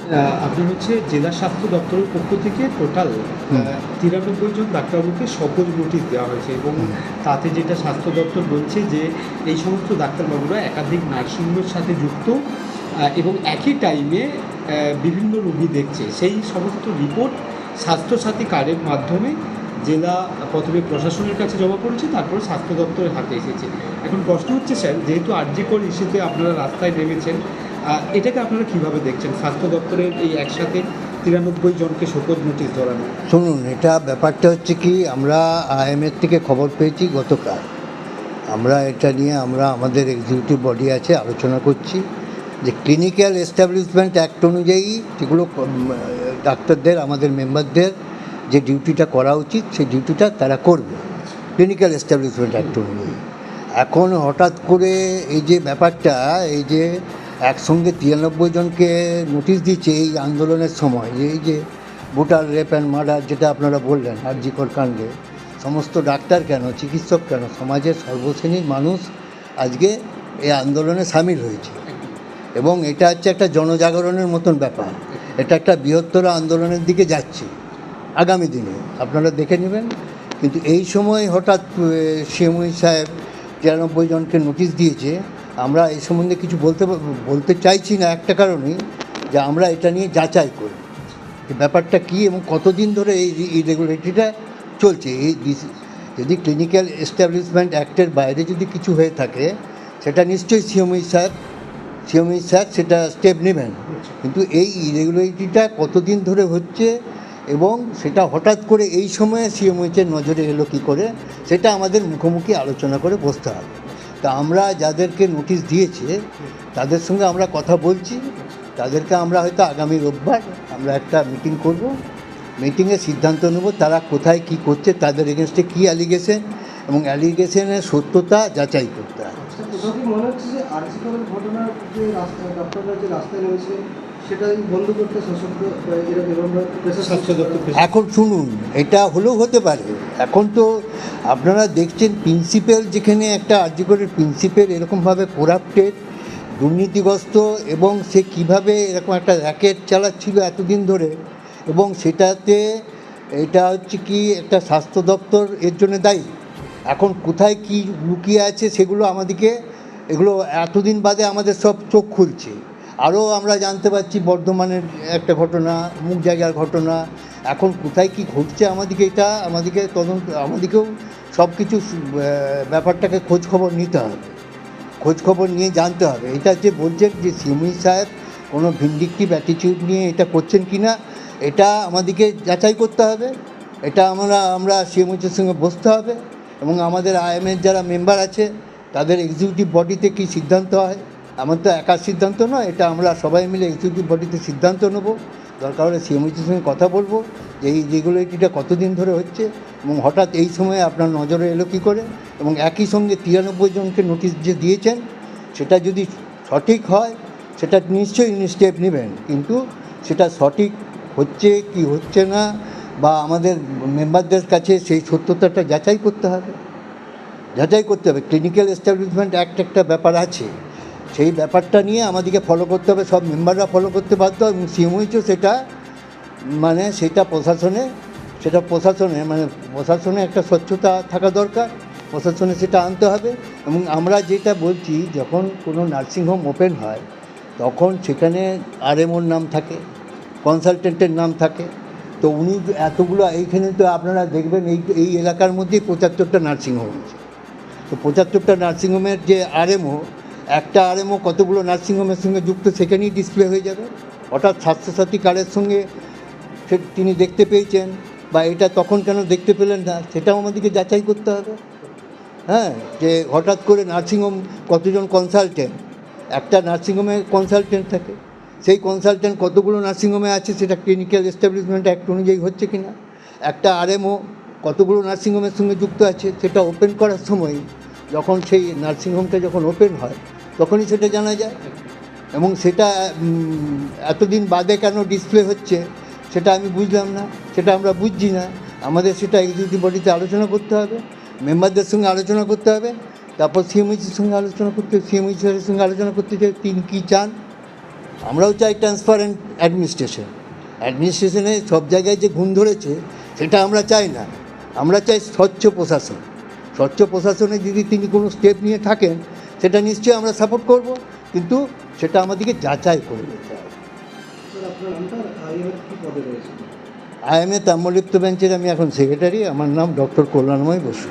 আহ, আপনার হচ্ছে জেলা স্বাস্থ্য দপ্তরের পক্ষ থেকে টোটাল তিরানব্বই জন ডাক্তারবাবুকে সকল নোটিশ দেওয়া হয়েছে এবং তাতে যেটা স্বাস্থ্য দপ্তর বলছে যে এই সমস্ত ডাক্তারবাবুরা একাধিক নার্সিংহোমের সাথে যুক্ত এবং একই টাইমে বিভিন্ন রোগী দেখছে। সেই সমস্ত রিপোর্ট স্বাস্থ্যসাথী কার্ডের মাধ্যমে জেলা প্রথমে প্রশাসনের কাছে জমা পড়েছে তারপরে স্বাস্থ্য দপ্তরের হাতে এসেছে। এখন প্রশ্ন হচ্ছে স্যার যেহেতু আরজিকর ইস্যুতে আপনারা রাস্তায় নেমেছেন এটাকে আপনারা কীভাবে দেখছেন? স্বাস্থ্য দপ্তরের এই একসাথে তিরানব্বই জনকে শোকজ নোটিশ ধরানো। শুনুন, এটা ব্যাপারটা হচ্ছে কি, আমরা আইএমএর থেকে খবর পেয়েছি গতকাল। আমরা এটা নিয়ে, আমরা, আমাদের এক্সিকিউটিভ বডি আছে, আলোচনা করছি যে ক্লিনিক্যাল এস্টাবলিশমেন্ট অ্যাক্ট অনুযায়ী যেগুলো ডাক্তারদের, আমাদের মেম্বারদের যে ডিউটিটা করা উচিত, সেই ডিউটিটা তারা করবে। ক্লিনিক্যাল এস্টাবলিশমেন্ট অ্যাক্ট অনুযায়ী। এখন হঠাৎ করে এই যে ব্যাপারটা, এই যে একসঙ্গে তিরানব্বই জনকে নোটিশ দিচ্ছে এই আন্দোলনের সময়। এই যে ভোটার রেপ অ্যান্ড মার্ডার যেটা আপনারা বললেন আরজিকর কাণ্ডে, সমস্ত ডাক্তার কেন, চিকিৎসক কেন, সমাজের সর্বশ্রেণীর মানুষ আজকে এই আন্দোলনে সামিল হয়েছে। এবং এটা হচ্ছে একটা জনজাগরণের মতন ব্যাপার। এটা একটা বৃহত্তর আন্দোলনের দিকে যাচ্ছে আগামী দিনে। আপনারা দেখে নেবেন। কিন্তু এই সময় হঠাৎ শিমুই সাহেব তিরানব্বই জনকে নোটিশ দিয়েছে। আমরা এই সম্বন্ধে কিছু বলতে বলতে চাইছি না একটা কারণেই, যে আমরা এটা নিয়ে যাচাই করি। ব্যাপারটা কী এবং কতদিন ধরে এই ইরেগুলারিটিটা চলছে? এই যদি ক্লিনিক্যাল এস্টাবলিশমেন্ট অ্যাক্টের বাইরে যদি কিছু হয়ে থাকে, সেটা নিশ্চয়ই সিএমই স্যার সিএমই স্যার সেটা স্টেপ নেবেন। কিন্তু এই ইরেগুলারিটিটা কতদিন ধরে হচ্ছে এবং সেটা হঠাৎ করে এই সময়ে সিএমইচের নজরে এলো কী করে, সেটা আমাদের মুখোমুখি আলোচনা করে বসতে হবে। তা আমরা যাদেরকে নোটিশ দিয়েছে তাদের সঙ্গে আমরা কথা বলছি। তাদেরকে আমরা হয়তো আগামী রোববার আমরা একটা মিটিং করব। মিটিংয়ে সিদ্ধান্ত নেব তারা কোথায় কি করছে তাদের এগেনস্টে কী অ্যালিগেশন এবং অ্যালিগেশনের সত্যতা যাচাই করতে হবে। আচ্ছা, এখন শুনুন এটা হলেও হতে পারে। এখন তো আপনারা দেখছেন প্রিন্সিপাল যেখানে একটা আর্যকরের প্রিন্সিপাল এরকমভাবে করাপ্টেড দুর্নীতিগ্রস্ত এবং সে কীভাবে এরকম একটা র্যাকেট চালাচ্ছিল এতদিন ধরে এবং সেটাতে এটা হচ্ছে কি একটা স্বাস্থ্য দপ্তর এর জন্য দায়ী। এখন কোথায় কি লুকিয়ে আছে সেগুলো আমাদেরকে, এগুলো এতদিন বাদে আমাদের সব চোখ খুলছে। আরও আমরা জানতে পারছি বর্ধমানের একটা ঘটনা মুখ জায়গার ঘটনা এখন কোথায় কি ঘটছে আমাদেরকে এটা আমাদেরকে তদন্ত আমাদেরকেও সব কিছু ব্যাপারটাকে খোঁজ খবর নিতে হবে। খোঁজ খবর নিয়ে জানতে হবে। এটা যে বলছেন যে সিমি সাহেব কোনো ভিন্ডিকটিভ অ্যাটিটিউড নিয়ে এটা করছেন কি না, এটা আমাদেরকে যাচাই করতে হবে। এটা আমরা আমরা সিএমএইচের সঙ্গে বসতে হবে এবং আমাদের আইএমএর যারা মেম্বার আছে, তাদের এক্সিকিউটিভ বডিতে কী সিদ্ধান্ত হয়? আমার তো একার সিদ্ধান্ত নয়, এটা আমরা সবাই মিলে এক্সিকিউটিভ বডিতে সিদ্ধান্ত নেব। দরকার হলে সিএমএইচের সঙ্গে কথা বলব। যে এই রেগুলেটিটা কতদিন ধরে হচ্ছে এবং হঠাৎ এই সময়ে আপনার নজরে এলো কী করে? এবং একই সঙ্গে তিরানব্বই জনকে নোটিশ যে দিয়েছেন, সেটা যদি সঠিক হয়, সেটা নিশ্চয়ই স্টেপ নেবেন। কিন্তু সেটা সঠিক হচ্ছে কি হচ্ছে না বা আমাদের মেম্বারদের কাছে সেই সত্যতাটা যাচাই করতে হবে। যাচাই করতে হবে। ক্লিনিক্যাল এস্টাবলিশমেন্ট অ্যাক্ট একটা ব্যাপার আছে। সেই ব্যাপারটা নিয়ে আমাদেরকে ফলো করতে হবে, সব মেম্বাররা ফলো করতে বাধ্য এবং সিএমইচও সেটা মানে সেটা প্রশাসনে সেটা প্রশাসনে মানে প্রশাসনে একটা স্বচ্ছতা থাকা দরকার, প্রশাসনে সেটা আনতে হবে এবং আমরা যেটা বলছি, যখন কোনো নার্সিংহোম ওপেন হয়, তখন সেখানে আরএমওর নাম থাকে কনসালটেন্টের নাম থাকে, তো উনি এতগুলো, এইখানে তো আপনারা দেখবেন এই এই এলাকার মধ্যেই পঁচাত্তরটা নার্সিংহোম আছে। তো পঁচাত্তরটা নার্সিংহোমের যে আরএমও একটা আরএমও কতগুলো নার্সিংহোমের সঙ্গে যুক্ত সেখানেই ডিসপ্লে হয়ে যাবে। হঠাৎ স্বাস্থ্যসাথী কার্ডের সঙ্গে সে তিনি দেখতে পেয়েছেন বা এটা তখন কেন দেখতে পেলেন না, সেটাও আমাদেরকে যাচাই করতে হবে। হ্যাঁ যে হঠাৎ করে নার্সিংহোম কতজন কনসালটেন্ট একটা নার্সিংহোমে কনসালটেন্ট থাকে। সেই কনসালটেন্ট কতগুলো নার্সিংহোমে আছে সেটা ক্লিনিক্যাল এস্টাবলিশমেন্ট অ্যাক্ট অনুযায়ী হচ্ছে কি না একটা আরএমও কতগুলো নার্সিংহোমের সঙ্গে যুক্ত আছে সেটা ওপেন করার সময় যখন সেই নার্সিংহোমটা যখন ওপেন হয়, তখনই সেটা জানা যায়। এবং সেটা এতদিন বাদে কেন ডিসপ্লে হচ্ছে, সেটা আমি বুঝলাম না, সেটা আমরা বুঝছি না। আমাদের সেটা এক্সিকিউটিভ বডিতে আলোচনা করতে হবে মেম্বারদের সঙ্গে আলোচনা করতে হবে, তারপর সিএমএইচের সঙ্গে আলোচনা করতে সিএমএইচের সঙ্গে আলোচনা করতে চাই তিনি কী চান, আমরাও চাই ট্রান্সপারেন্ট অ্যাডমিনিস্ট্রেশন অ্যাডমিনিস্ট্রেশনে সব জায়গায় যে ঘুণ ধরেছে, সেটা আমরা চাই না। আমরা চাই স্বচ্ছ প্রশাসন। স্বচ্ছ প্রশাসনে যদি তিনি কোনো স্টেপ নিয়ে থাকেন সেটা নিশ্চয়ই আমরা সাপোর্ট করব কিন্তু সেটা আমাদেরকে যাচাই করে নিতে হবে। এ আপনার নামটা আইএমএফ কি পদে রয়েছে? আইএমএ তাম্রলিপ্ত বেঞ্চের আমি এখন সেক্রেটারি আমার নাম ডক্টর কল্যাণময় বসু।